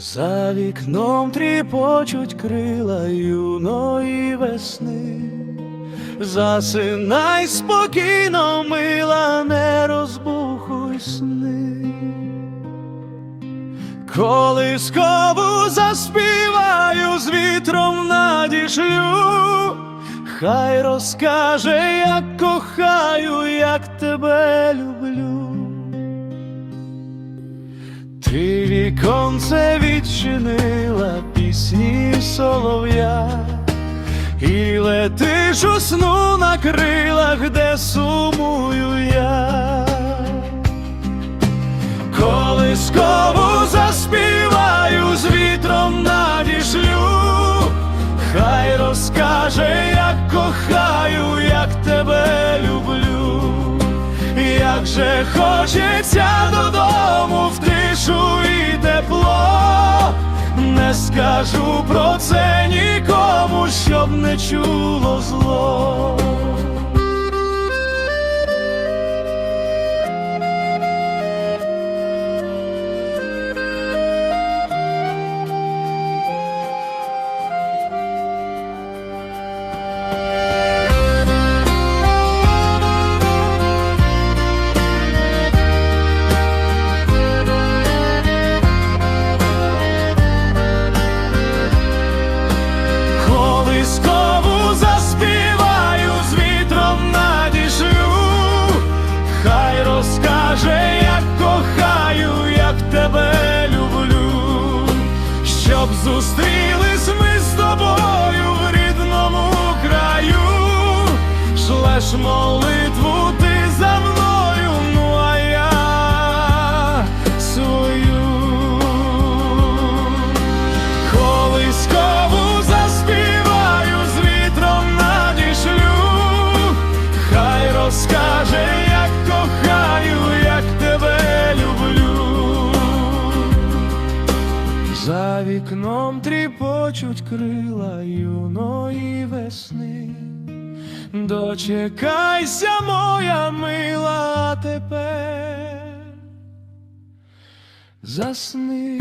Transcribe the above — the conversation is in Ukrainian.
За вікном тріпочуть крила юної весни, засинай спокійно, мила, не розбухуй сни. Колискову заспіваю з вітром надішлю, хай розкаже, як кохаю, як тебе люблю. Віконце відчинила пісні солов'я, і летиш у сну на крилах, де сумую я. Колискову заспіваю з вітром надішлю, хай розкаже, як кохаю, як тебе люблю, як же хочеться додому в тишу тепло, не скажу про це нікому, щоб не чуло зло. Зустрілись ми з тобою в рідному краю, шлеш молитву ти за мною, ну а я свою. Колискову заспіваю з вітром надішлю, хай розкаже, вікном тріпочуть крила юної весни. Дочекайся, моя мила, тепер засни.